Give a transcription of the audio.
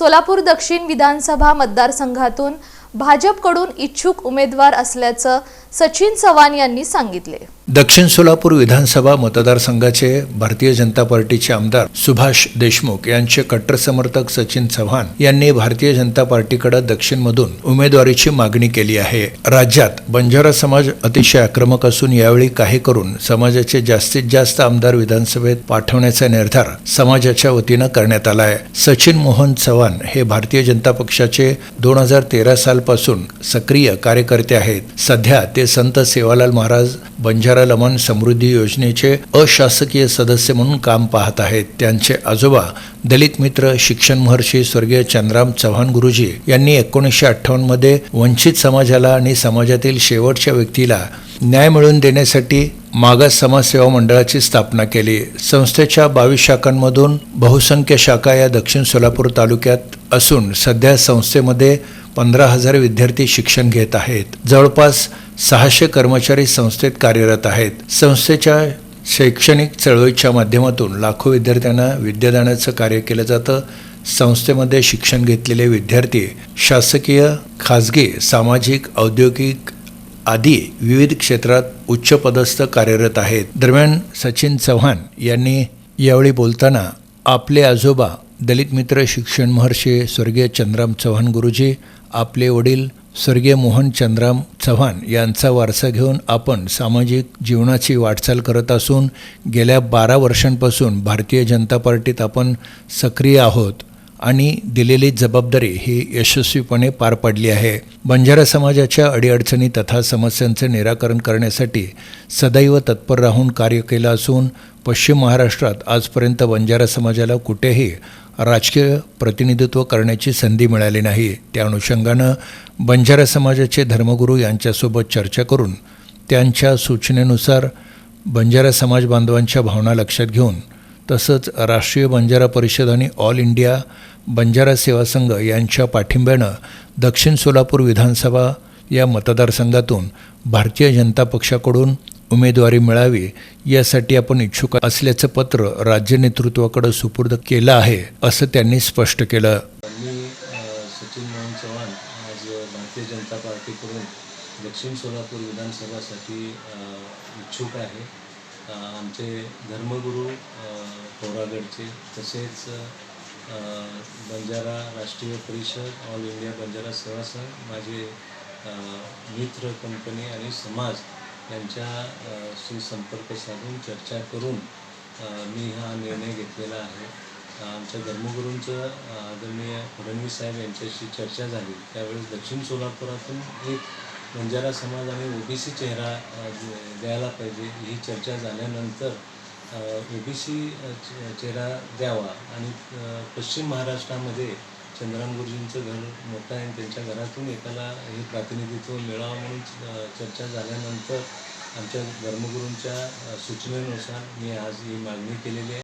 सोलापूर दक्षिण विधानसभा मतदारसंघातून भाजपकडून इच्छुक उमेदवार असल्याचं सचिन चव्हाण यांनी सांगितले. दक्षिण सोलापूर विधानसभा मतदारसंघाचे भारतीय जनता पार्टीचे आमदार सुभाष देशमुख यांचे कट्टर समर्थक सचिन चव्हाण यांनी भारतीय जनता पार्टीकडे दक्षिणमधून उमेदवारीची मागणी केली आहे. राज्यात बंजारा समाज अतिशय आक्रमक असून यावेळी काही करून समाजाचे जास्तीत जास्त आमदार विधानसभेत पाठवण्याचा निर्धार समाजाच्या वतीनं करण्यात आला आहे सचिन मोहन चव्हाण हे भारतीय जनता पक्षाचे दोन हजार तेरा सालपासून सक्रिय कार्यकर्ते आहेत. सध्या ते संत सेवालाल महाराज बंजारा लमन समृद्धी योजनेचे अशासकीय सदस्य म्हणून काम पाहत आहेत. त्यांचे आजोबा दलित मित्र शिक्षण महर्षी स्वर्गीय चंद्राम चव्हाण गुरुजी यांनी एकोणीसशे अठ्ठावन्नमध्ये वंचित समाजाला आणि समाजातील शेवटच्या व्यक्तीला न्याय मिळवून देण्यासाठी मागास समाजसेवा मंडळाची स्थापना केली. संस्थेच्या बावीस शाखांमधून बहुसंख्य शाखा या दक्षिण सोलापूर तालुक्यात असून सध्या संस्थेमध्ये पंधरा हजार विद्यार्थी शिक्षण घेत आहेत. जवळपास सहाशे कर्मचारी संस्थेत कार्यरत आहेत. संस्थेच्या शैक्षणिक चळवळीच्या माध्यमातून लाखो विद्यार्थ्यांना विद्यादानाचं कार्य केलं जातं. संस्थेमध्ये शिक्षण घेतलेले विद्यार्थी शासकीय खाजगी सामाजिक औद्योगिक आदी विविध क्षेत्रात उच्च पदस्थ कार्यरत आहेत. दरम्यान सचिन चव्हाण यांनी यावेळी बोलताना आपले आजोबा दलित मित्र शिक्षण महर्षी स्वर्गीय चंद्राम चव्हाण गुरुजी आपले वडील स्वर्गीय मोहन चंद्राम चव्हाण यांचा वारसा घेऊन आपण सामाजिक जीवनाची वाटचाल करत असून गेल्या बारा वर्षांपासून भारतीय जनता पार्टीत आपण सक्रिय आहोत. आणि दिलेली जबाबदारी ही यशस्वीपणे पार पाडली आहे. बंजारा समाजाच्या अडीअडचणी तथा समस्यांचे निराकरण करण्यासाठी सदैव तत्पर राहून कार्य केलं असून पश्चिम महाराष्ट्रात आजपर्यंत बंजारा समाजाला कुठेही राजकीय प्रतिनिधित्व करण्याची संधी मिळाली नाही. त्या अनुषंगानं बंजारा समाजाचे धर्मगुरू यांच्यासोबत चर्चा करून त्यांच्या सूचनेनुसार बंजारा समाज बांधवांच्या भावना लक्षात घेऊन तसंच राष्ट्रीय बंजारा परिषद आणि ऑल इंडिया बंजारा सेवा संघ यांच्या पाठिंब्यानं दक्षिण सोलापूर विधानसभा या मतदारसंघातून भारतीय जनता पक्षाकडून उमेदवारी मिळावी यासाठी आपण इच्छुक असल्याचं पत्र राज्य नेतृत्वाकडे सुपूर्द केलं आहे असं त्यांनी स्पष्ट केलं. मी सचिन मोहन चव्हाण आज भारतीय जनता पार्टीकडून दक्षिण सोलापूर विधानसभासाठी इच्छुक आहे. आमचे धर्मगुरू पोरागडचे तसेच बंजारा राष्ट्रीय परिषद ऑल इंडिया बंजारा सेवा संघ माझे मित्र कंपनी आणि समाज यांच्या शी संपर्क साधून चर्चा करून मी हा निर्णय घेतलेला आहे. आमच्या धर्मगुरूंचं आदरणीय फडणवीस साहेब यांच्याशी चर्चा झाली. त्यावेळेस दक्षिण सोलापुरातून एक बंजारा समाज आणि ओबीसी चेहरा द्यायला पाहिजे ही चर्चा झाल्यानंतर ओबीसी चेहरा द्यावा आणि पश्चिम महाराष्ट्रामध्ये चंद्राम गुरुजींचं घर मोठं आहे आणि त्यांच्या घरातून एकाला हे प्रातिनिधित्व मिळावं म्हणून चर्चा झाल्यानंतर आमच्या धर्मगुरूंच्या सूचनेनुसार मी आज ही मागणी केलेली आहे.